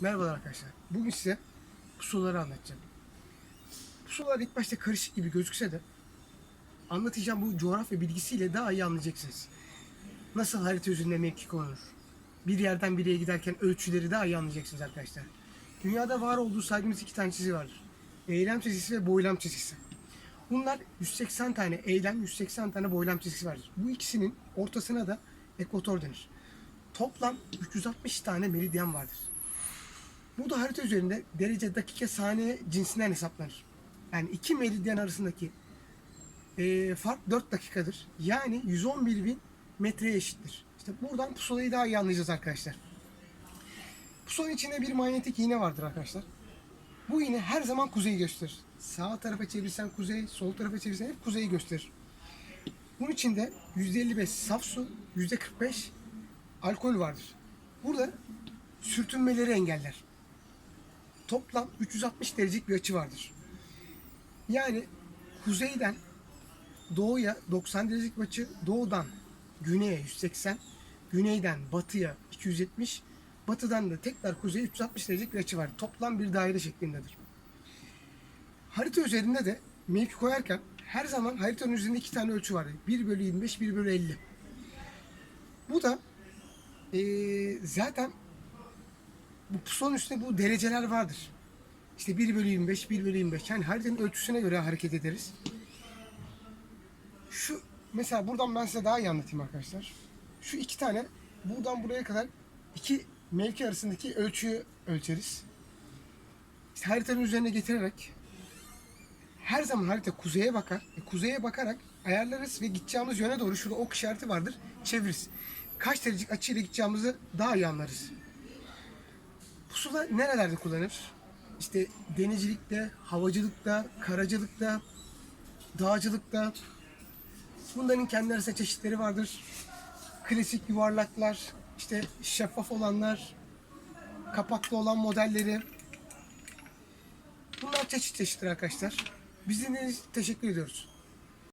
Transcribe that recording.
Merhabalar arkadaşlar. Bugün size pusulaları anlatacağım. Pusulalar ilk başta karışık gibi gözükse de anlatacağım bu coğrafya bilgisiyle daha iyi anlayacaksınız. Nasıl harita üzerinde mevki konulur? Bir yerden biriye giderken ölçüleri daha iyi anlayacaksınız arkadaşlar. Dünyada var olduğu saydığımız iki tane çizgi vardır. Eylem çizgisi ve boylam çizgisi. Bunlar 180 tane eylem, 180 tane boylam çizgisi vardır. Bu ikisinin ortasına da ekvator denir. Toplam 360 tane meridyen vardır. Bu da harita üzerinde derece, dakika, saniye cinsinden hesaplanır. Yani iki meridyen arasındaki eee, fark 4 dakikadır. Yani 111 bin metreye eşittir. İşte buradan pusulayı daha iyi anlayacağız arkadaşlar. Pusulanın içinde bir manyetik iğne vardır arkadaşlar. Bu iğne her zaman kuzeyi gösterir. Sağ tarafa çevirsen kuzey, sol tarafa çevirsen hep kuzeyi gösterir. Bunun içinde %55 saf su, %45 alkol vardır. Burada sürtünmeleri engeller. Toplam 360 derecelik bir açı vardır. Yani kuzeyden doğuya 90 derecelik bir açı, doğudan güneye 180, güneyden batıya 270, batıdan da tekrar kuzeye 360 derecelik bir açı var. Toplam bir daire şeklindedir. Harita üzerinde de mevki koyarken her zaman haritanın üzerinde iki tane ölçü vardır. 1 bölü 25, 1 bölü 50. Bu da eee, zaten bu pusulanın üstünde bu dereceler vardır. İşte 1 bölü 25, 1 bölü 25. Yani haritanın ölçüsüne göre hareket ederiz. Şu mesela buradan ben size daha iyi anlatayım arkadaşlar. Şu iki tane buradan buraya kadar iki mevki arasındaki ölçüyü ölçeriz. İşte haritanın üzerine getirerek her zaman harita kuzeye bakar. E, kuzeye bakarak ayarlarız ve gideceğimiz yöne doğru şurada ok işareti vardır. Çeviririz. Kaç derecelik açıyla gideceğimizi daha iyi anlarız. Pusula nerelerde kullanılır? İşte denizcilikte, havacılıkta, karacılıkta, dağcılıkta. Bunların kendi arasında çeşitleri vardır. Klasik yuvarlaklar, işte şeffaf olanlar, kapaklı olan modelleri. Bunlar çeşit çeşittir arkadaşlar. Biz dinlediğiniz için teşekkür ediyoruz.